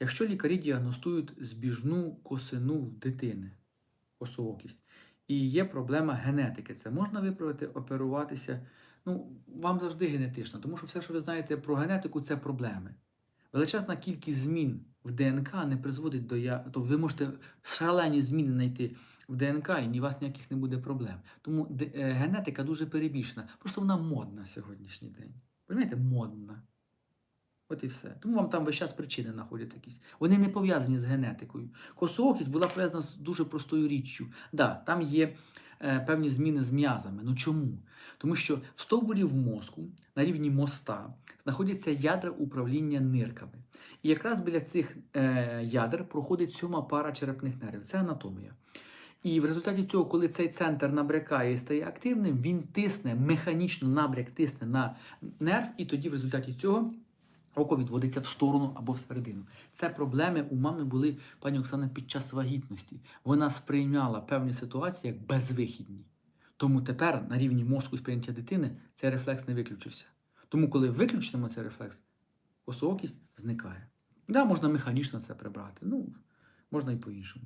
Якщо лікарі діагностують збіжну косину дитини, косоокість, і є проблема генетики, це можна виправити, оперуватися. Ну, вам завжди генетично, тому що все, що ви знаєте про генетику, це проблеми. Величезна кількість змін в ДНК не призводить до я. Тобто ви можете шалені зміни знайти в ДНК, і ні у вас ніяких не буде проблем. Тому е, генетика дуже перебільшена. Просто вона модна сьогоднішній день. Розумієте, модна. От і все. Тому вам там весь час причини знаходять якісь. Вони не пов'язані з генетикою. Косоокість була пов'язана з дуже простою річчю. Да, там є е, певні зміни з м'язами. Ну чому? Тому що в стовбурі в мозку на рівні моста знаходяться ядра управління нирками. І якраз біля цих е, ядер проходить сьома пара черепних нервів. Це анатомія. І в результаті цього, коли цей центр набрякає і стає активним, він тисне механічно набряк тисне на нерв, і тоді в результаті цього око відводиться в сторону або всередину. Це проблеми у мами були, пані Оксана, під час вагітності. Вона сприйняла певні ситуації як безвихідні. Тому тепер на рівні мозку сприйняття дитини цей рефлекс не виключився. Тому, коли виключимо цей рефлекс, косоокість зникає. Да, можна механічно це прибрати. Ну, можна і по-іншому.